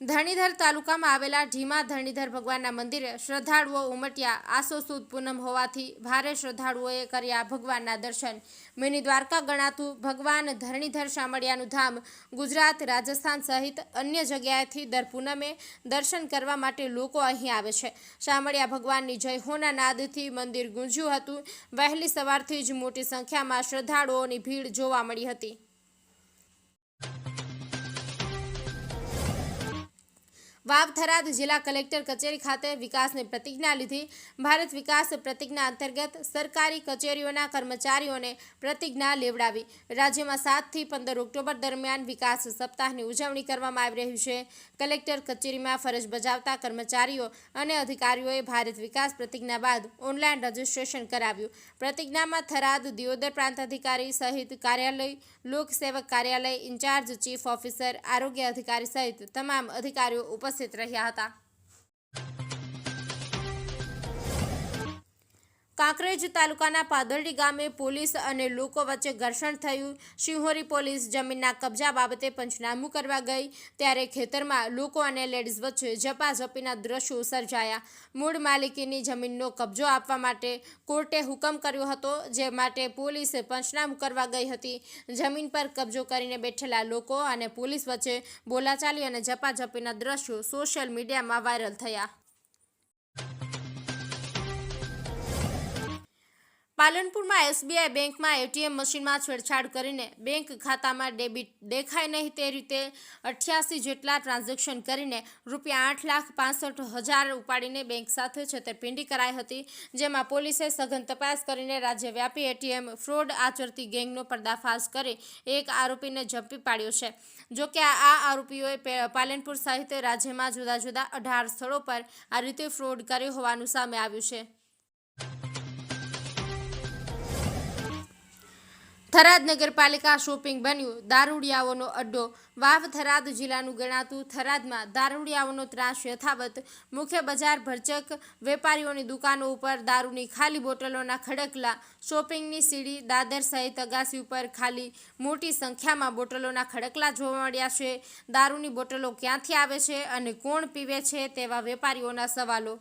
ધરણીધર તાલુકામાં આવેલા ઢીમા ધરણીધર ભગવાનના મંદિરે શ્રદ્ધાળુઓ ઉમટ્યા. આસો સુદ પૂનમ હોવાથી ભારે શ્રદ્ધાળુઓએ કર્યા ભગવાનના દર્શન. મિની દ્વારકા ગણાતું ભગવાન ધરણીધર શામળિયાનું ધામ ગુજરાત, રાજસ્થાન સહિત અન્ય જગ્યાએથી દર પૂનમે દર્શન કરવા માટે લોકો અહીં આવે છે. શામળિયા ભગવાનની જય હોના નાદથી મંદિર ગુંજ્યું હતું. વહેલી સવારથી જ મોટી સંખ્યામાં શ્રદ્ધાળુઓની ભીડ જોવા મળી હતી. વાવ થરાદ જિલ્લા કલેક્ટર કચેરી ખાતે વિકાસની પ્રતિજ્ઞા લીધી. ભારત વિકાસ પ્રતિજ્ઞા અંતર્ગત સરકારી કચેરીઓના કર્મચારીઓને પ્રતિજ્ઞા લેવડાવી. રાજ્યમાં સાતથી પંદર ઓક્ટોબર દરમિયાન વિકાસ સપ્તાહની ઉજવણી કરવામાં આવી રહી છે. કલેક્ટર કચેરીમાં ફરજ બજાવતા કર્મચારીઓ અને અધિકારીઓએ ભારત વિકાસ પ્રતિજ્ઞા બાદ ઓનલાઈન રજીસ્ટ્રેશન કરાવ્યું. પ્રતિજ્ઞામાં થરાદ દિયોદર પ્રાંત અધિકારી સહિત કાર્યાલય, લોકસેવક કાર્યાલય, ઇન્ચાર્જ, ચીફ ઓફિસર, આરોગ્ય અધિકારી સહિત તમામ અધિકારીઓ ઉપસ્થિત રહ્યા હતા. કાંકરેજ તાલુકાના પાદરડી ગામે પોલીસ અને લોકો વચ્ચે ઘર્ષણ થયું. શિહોરી પોલીસ જમીનના કબજા બાબતે પંચનામું કરવા ગઈ. ત્યારે ખેતરમાં લોકો અને લેડીઝ વચ્ચે ઝપાઝપીના દ્રશ્યો સર્જાયા. મૂળ માલિકીની જમીનનો કબજો આપવા માટે કોર્ટે હુકમ કર્યો હતો, જે માટે પોલીસે પંચનામું કરવા ગઈ હતી. જમીન પર કબજો કરીને બેઠેલા લોકો અને પોલીસ વચ્ચે બોલાચાલી અને ઝપાઝપીના દ્રશ્યો સોશિયલ મીડિયામાં વાયરલ થયા. પાલનપુરમાં એસબીઆઈ બેંકમાં એટીએમ મશીનમાં છેડછાડ કરીને બેંક ખાતામાં ડેબિટ દેખાય નહીં તે રીતે અઠ્યાસી જેટલા ટ્રાન્ઝેક્શન કરીને રૂપિયા આઠ લાખ પાસઠ હજાર ઉપાડીને બેંક સાથે છેતરપિંડી કરાઈ હતી, જેમાં પોલીસે સઘન તપાસ કરીને રાજ્યવ્યાપી એટીએમ ફ્રોડ આચરતી ગેંગનો પર્દાફાશ કરી એક આરોપીને ઝડપી પાડ્યો છે. જોકે આ આરોપીઓએ પાલનપુર સહિત રાજ્યમાં જુદા જુદા અઢાર સ્થળો પર આ રીતે ફ્રોડ કર્યો હોવાનું સામે આવ્યું છે. થરાદ નગરપાલિકા શોપિંગ બન્યું. દારૂડિયાઓનો અડ્ડો. વાવ થરાદ જિલ્લાનું ગણાતું થરાદમાં દારૂડિયાઓનો ત્રાસ યથાવત. મુખ્ય બજાર ભરચક વેપારીઓની દુકાનો ઉપર દારૂની ખાલી બોટલોના ખડકલા. શોપિંગની સીડી દાદર સહિત અગાસી ઉપર ખાલી મોટી સંખ્યામાં બોટલોના ખડકલા જોવા મળ્યા છે. દારૂની બોટલો ક્યાંથી આવે છે અને કોણ પીવે છે તેવા વેપારીઓના સવાલો